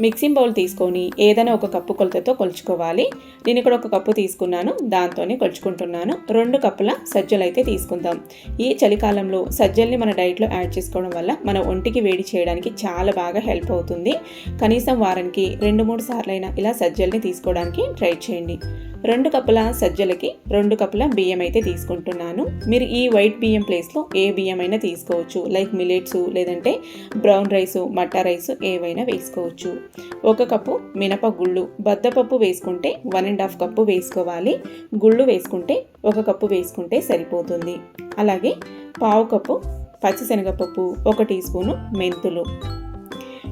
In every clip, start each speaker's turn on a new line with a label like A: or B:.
A: Mixing bowl తీసుకొని ఏదైనా ఒక కప్పు కొలతతో కొలుచుకోవాలి. నేను ఇక్కడ ఒక కప్పు తీసుకున్నాను. దాంతోనే కొలుచుకుంటున్నాను. రెండు కప్పుల సజ్జలు అయితే తీసుకుందాం. ఈ చలికాలంలో సజ్జల్ని మన డైట్లో యాడ్ చేసుకోవడం వల్ల మన ఒంటికి వేడి చేయడానికి చాలా బాగా హెల్ప్ అవుతుంది. కనీసం వారానికి రెండు మూడు సార్లైనా ఇలా సజ్జల్ని తీసుకోవడానికి ట్రై చేయండి. రెండు కప్పుల సజ్జలకి రెండు కప్పుల బియ్యం అయితే తీసుకుంటున్నాను. మీరు ఈ వైట్ బియ్యం ప్లేస్లో ఏ బియ్యం అయినా తీసుకోవచ్చు. లైక్ మిలెట్స్ లేదంటే బ్రౌన్ రైస్ మట్టా రైస్ ఏవైనా వేసుకోవచ్చు. ఒక కప్పు మినప గుళ్ళు బద్దపప్పు వేసుకుంటే వన్ అండ్ హాఫ్ కప్పు వేసుకోవాలి. గుళ్ళు వేసుకుంటే ఒక కప్పు వేసుకుంటే సరిపోతుంది. అలాగే పావు కప్పు పచ్చిశనగపప్పు ఒక టీ స్పూను మెంతులు.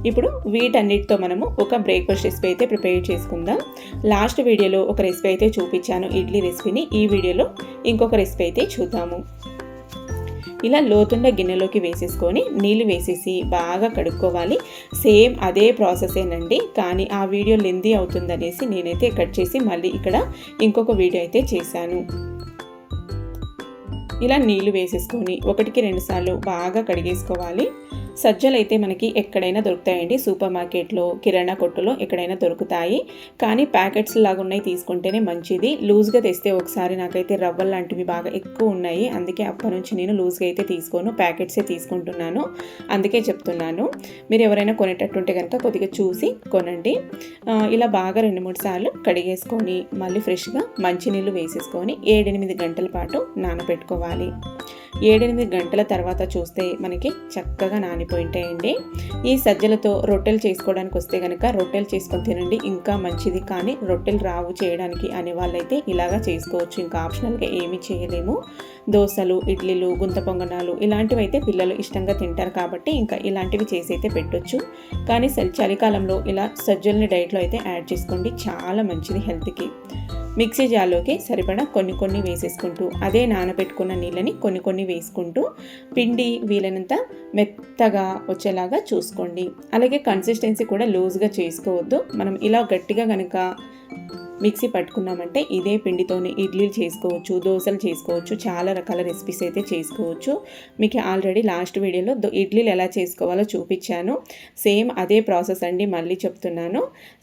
A: ఇప్పుడు వీటన్నిటితో మనము ఒక బ్రేక్ఫాస్ట్ రెసిపీ అయితే ప్రిపేర్ చేసుకుందాం. లాస్ట్ వీడియోలో ఒక రెసిపీ అయితే చూపించాను ఇడ్లీ రెసిపీని. ఈ వీడియోలో ఇంకొక రెసిపీ అయితే చూద్దాము. ఇలా లోతుండ గిన్నెలోకి వేసేసుకొని నీళ్ళు వేసేసి బాగా కడుక్కోవాలి. సేమ్ అదే ప్రాసెసేనండి కానీ ఆ వీడియో లెందీ అవుతుందనేసి నేనైతే కట్ చేసి మళ్ళీ ఇక్కడ ఇంకొక వీడియో అయితే చేశాను. ఇలా నీళ్ళు వేసేసుకొని ఒకటికి రెండుసార్లు బాగా కడిగేసుకోవాలి. సజ్జలు అయితే మనకి ఎక్కడైనా దొరుకుతాయండి. సూపర్ మార్కెట్లో కిరాణా కొట్టులో ఎక్కడైనా దొరుకుతాయి. కానీ ప్యాకెట్స్ లాగా ఉన్నాయి తీసుకుంటేనే మంచిది. లూజ్గా తెస్తే ఒకసారి నాకైతే రవ్వ లాంటివి బాగా ఎక్కువ ఉన్నాయి. అందుకే అప్పటి నుంచి నేను లూజ్గా అయితే తీసుకోను. ప్యాకెట్సే తీసుకుంటున్నాను. అందుకే చెప్తున్నాను. మీరు ఎవరైనా కొనేటట్టుంటే కనుక కొద్దిగా చూసి కొనండి. ఇలా బాగా రెండు మూడు సార్లు కడిగేసుకొని మళ్ళీ ఫ్రెష్గా మంచినీళ్ళు వేసేసుకొని ఏడెనిమిది గంటల పాటు నానబెట్టుకోవాలి. ఏడెనిమిది గంటల తర్వాత చూస్తే మనకి చక్కగా నానిపోయింటాయండి ఈ సజ్జలతో రొట్టెలు చేసుకోవడానికి వస్తే కనుక రొట్టెలు చేసుకొని తినండి. ఇంకా మంచిది కానీ రొట్టెలు రావు చేయడానికి అనే వాళ్ళైతే ఇలాగా చేసుకోవచ్చు. ఇంకా ఆప్షనల్గా ఏమీ చేయలేము. దోశలు ఇడ్లీలు గుంత పొంగనాలు ఇలాంటివి అయితే పిల్లలు ఇష్టంగా తింటారు కాబట్టి ఇంకా ఇలాంటివి చేసి అయితే పెట్టొచ్చు. కానీ చలికాలంలో ఇలా సజ్జల్ని డైట్లో అయితే యాడ్ చేసుకోండి. చాలా మంచిది హెల్త్కి. మిక్సీ జార్లోకి సరిపడా కొన్ని కొన్ని వేసేసుకుంటూ అదే నానబెట్టుకున్న నీళ్ళని కొన్ని కొన్ని వేసుకుంటూ పిండి వీలైనంత మెత్తగా వచ్చేలాగా చూసుకోండి. అలాగే కన్సిస్టెన్సీ కూడా లూజ్గా చేసుకోవద్దు. మనం ఇలా గట్టిగా కనుక మిక్సీ పట్టుకున్నామంటే ఇదే పిండితోనే ఇడ్లీలు చేసుకోవచ్చు దోశలు చేసుకోవచ్చు చాలా రకాల రెసిపీస్ అయితే చేసుకోవచ్చు. మీకు ఆల్రెడీ లాస్ట్ వీడియోలో ఇడ్లీలు ఎలా చేసుకోవాలో చూపించాను. సేమ్ అదే ప్రాసెస్ అండి మళ్ళీ చెప్తున్నాను.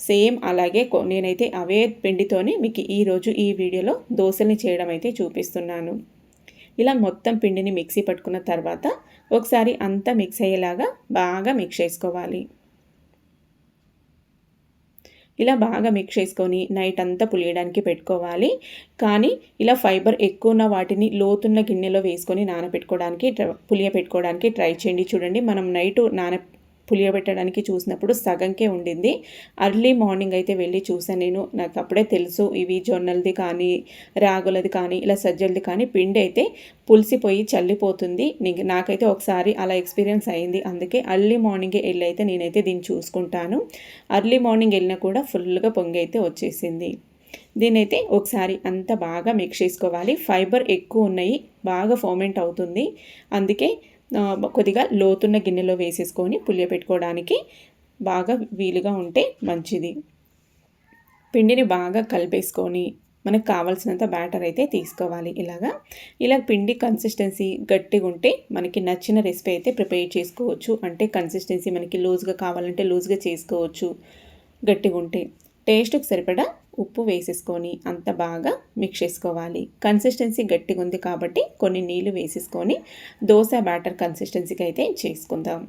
A: సేమ్ అలాగే నేనైతే అవే పిండితోని మీకు ఈరోజు ఈ వీడియోలో దోశల్ని చేయడం అయితే చూపిస్తున్నాను. ఇలా మొత్తం పిండిని మిక్సీ పట్టుకున్న తర్వాత ఒకసారి అంతా మిక్స్ అయ్యేలాగా బాగా మిక్స్ చేసుకోవాలి. ఇలా బాగా మిక్స్ చేసుకొని నైట్ అంతా పులియడానికి పెట్టుకోవాలి. కానీ ఇలా ఫైబర్ ఎక్కువ ఉన్న వాటిని లోతున్న గిన్నెలో వేసుకొని నానబెట్టుకోవడానికి పులియ పెట్టుకోవడానికి ట్రై చేయండి. చూడండి మనం నైట్ నాన పులియబెట్టడానికి చూసినప్పుడు సగంకే ఉండింది. అర్లీ మార్నింగ్ అయితే వెళ్ళి చూసాను నేను. నాకు అప్పుడే తెలుసు ఇవి జొన్నలది కానీ రాగులది కానీ ఇలా సజ్జలది కానీ పిండి అయితే పులిసిపోయి చల్లిపోతుంది. నాకైతే ఒకసారి అలా ఎక్స్పీరియన్స్ అయింది. అందుకే అర్లీ మార్నింగే వెళ్ళి అయితే నేనైతే దీన్ని చూసుకుంటాను. అర్లీ మార్నింగ్ వెళ్ళినా కూడా ఫుల్గా పొంగి అయితే వచ్చేసింది. దీనైతే ఒకసారి అంత బాగా మిక్స్ చేసుకోవాలి. ఫైబర్ ఎక్కువ ఉన్నాయి బాగా ఫోమెంట్ అవుతుంది. అందుకే కొద్దిగా లోతున్న గిన్నెలో వేసేసుకొని పులియపెట్టుకోవడానికి బాగా వీలుగా ఉంటే మంచిది. పిండిని బాగా కలిపేసుకొని మనకు కావాల్సినంత బ్యాటర్ అయితే తీసుకోవాలి ఇలాగా. ఇలా పిండి కన్సిస్టెన్సీ గట్టిగా ఉంటే మనకి నచ్చిన రెసిపీ అయితే ప్రిపేర్ చేసుకోవచ్చు. అంటే కన్సిస్టెన్సీ మనకి లూజ్గా కావాలంటే లూజ్గా చేసుకోవచ్చు. గట్టిగా ఉంటే. టేస్ట్కి సరిపడా ఉప్పు వేసేసుకొని అంత బాగా మిక్స్ చేసుకోవాలి. కన్సిస్టెన్సీ గట్టిగా ఉంది కాబట్టి కొన్ని నీళ్ళు వేసేసుకొని దోశ బ్యాటర్ కన్సిస్టెన్సీకి అయితే చేసుకుందాం.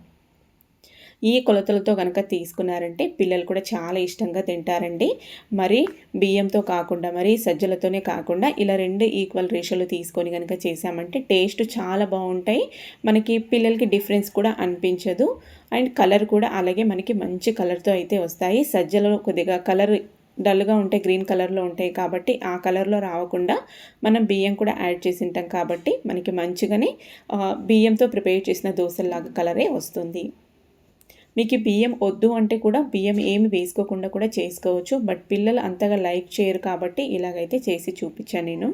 A: ఈ కొలతలతో కనుక తీసుకున్నారంటే పిల్లలు కూడా చాలా ఇష్టంగా తింటారండి. మరి బియ్యంతో కాకుండా మరి సజ్జలతోనే కాకుండా ఇలా రెండు ఈక్వల్ రేషియోలు తీసుకొని కనుక చేసామంటే టేస్ట్ చాలా బాగుంటాయి. మనకి పిల్లలకి డిఫరెన్స్ కూడా అనిపించదు. అండ్ కలర్ కూడా అలాగే మనకి మంచి కలర్తో అయితే వస్తాయి. సజ్జలో కొద్దిగా కలర్ డల్గా ఉంటాయి గ్రీన్ కలర్లో ఉంటాయి కాబట్టి ఆ కలర్లో రావకుండా మనం బియ్యం కూడా యాడ్ చేసి ఉంటాం కాబట్టి మనకి మంచిగానే బియ్యంతో ప్రిపేర్ చేసిన దోశల్లాగా కలరే వస్తుంది. మీకు బియ్యం వద్దు అంటే కూడా బియ్యం ఏమి వేసుకోకుండా కూడా చేసుకోవచ్చు. బట్ పిల్లలు అంతగా లైక్ చేయరు కాబట్టి ఇలాగైతే చేసి చూపించాను నేను.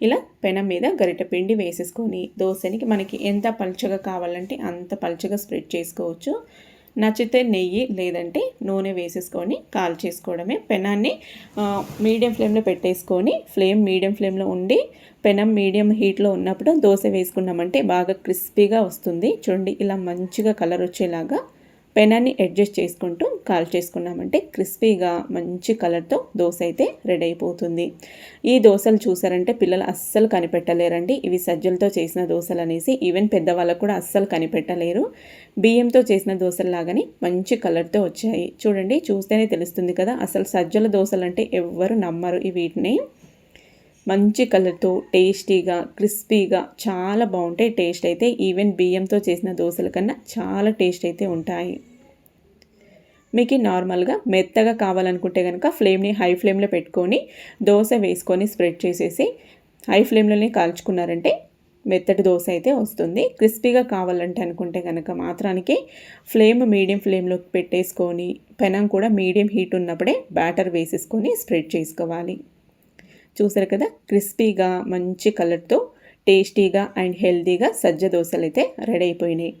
A: ఇలా పెనం మీద గరిట పిండి వేసేసుకొని దోశనికి మనకి ఎంత పలుచగా కావాలంటే అంత పలుచగా స్ప్రెడ్ చేసుకోవచ్చు. నచ్చితే నెయ్యి లేదంటే నూనె వేసేసుకొని కాల్ చేసుకోవడమే. పెనాన్ని మీడియం ఫ్లేమ్లో పెట్టేసుకొని ఫ్లేమ్ మీడియం ఫ్లేమ్లో ఉండి పెనం మీడియం హీట్లో ఉన్నప్పుడు దోశ వేసుకున్నామంటే బాగా క్రిస్పీగా వస్తుంది. చూడండి ఇలా మంచిగా కలర్ వచ్చేలాగా పెనాన్ని అడ్జస్ట్ చేసుకుంటూ కాల్ చేసుకున్నామంటే క్రిస్పీగా మంచి కలర్తో దోశ అయితే రెడీ అయిపోతుంది. ఈ దోశలు చూసారంటే పిల్లలు అస్సలు కనిపెట్టలేరండి. ఇవి సజ్జలతో చేసిన దోశలు అనేసి ఈవెన్ పెద్దవాళ్ళకు కూడా అస్సలు కనిపెట్టలేరు. బియ్యంతో చేసిన దోశల్లాగానే మంచి కలర్తో వచ్చాయి. చూడండి చూస్తేనే తెలుస్తుంది కదా అసలు సజ్జల దోశలు అంటే ఎవ్వరు నమ్మరు ఈ వీటిని. మంచి కలర్తో టేస్టీగా క్రిస్పీగా చాలా బాగుంటాయి. టేస్ట్ అయితే ఈవెన్ బియ్యంతో చేసిన దోశల కన్నా చాలా టేస్ట్ అయితే ఉంటాయి. మీకు నార్మల్గా మెత్తగా కావాలనుకుంటే కనుక ఫ్లేమ్ని హై ఫ్లేమ్లో పెట్టుకొని దోశ వేసుకొని స్ప్రెడ్ చేసేసి హై ఫ్లేమ్లోనే కాల్చుకున్నారంటే మెత్తటి దోశ అయితే వస్తుంది. క్రిస్పీగా కావాలంటే అనుకుంటే కనుక మాత్రానికి ఫ్లేమ్ మీడియం ఫ్లేమ్లోకి పెట్టేసుకొని పెనం కూడా మీడియం హీట్ ఉన్నప్పుడే బ్యాటర్ వేసేసుకొని స్ప్రెడ్ చేసుకోవాలి. చూసారు కదా క్రిస్పీగా మంచి కలర్తో టేస్టీగా అండ్ హెల్తీగా సజ్జ దోశలు అయితే రెడీ అయిపోయినాయి.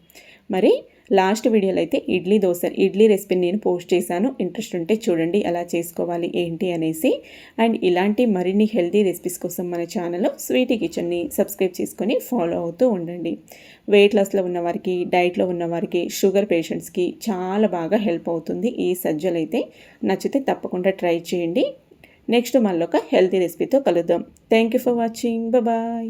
A: మరి లాస్ట్ వీడియోలో అయితే ఇడ్లీ దోశ ఇడ్లీ రెసిపీని నేను పోస్ట్ చేశాను. ఇంట్రెస్ట్ ఉంటే చూడండి ఎలా చేసుకోవాలి ఏంటి అనేసి. అండ్ ఇలాంటి మరిన్ని హెల్తీ రెసిపీస్ కోసం మన ఛానల్లో స్వీటీ కిచెన్ని సబ్స్క్రైబ్ చేసుకొని ఫాలో అవుతూ ఉండండి. వెయిట్ లాస్లో ఉన్న వారికి డైట్లో ఉన్న వారికి షుగర్ పేషెంట్స్కి చాలా బాగా హెల్ప్ అవుతుంది. ఈ సజ్జలు అయితే నచ్చితే తప్పకుండా ట్రై చేయండి. నెక్స్ట్ మళ్ళీ ఒక హెల్తీ రెసిపీతో కలుద్దాం. Thank you for watching. Bye.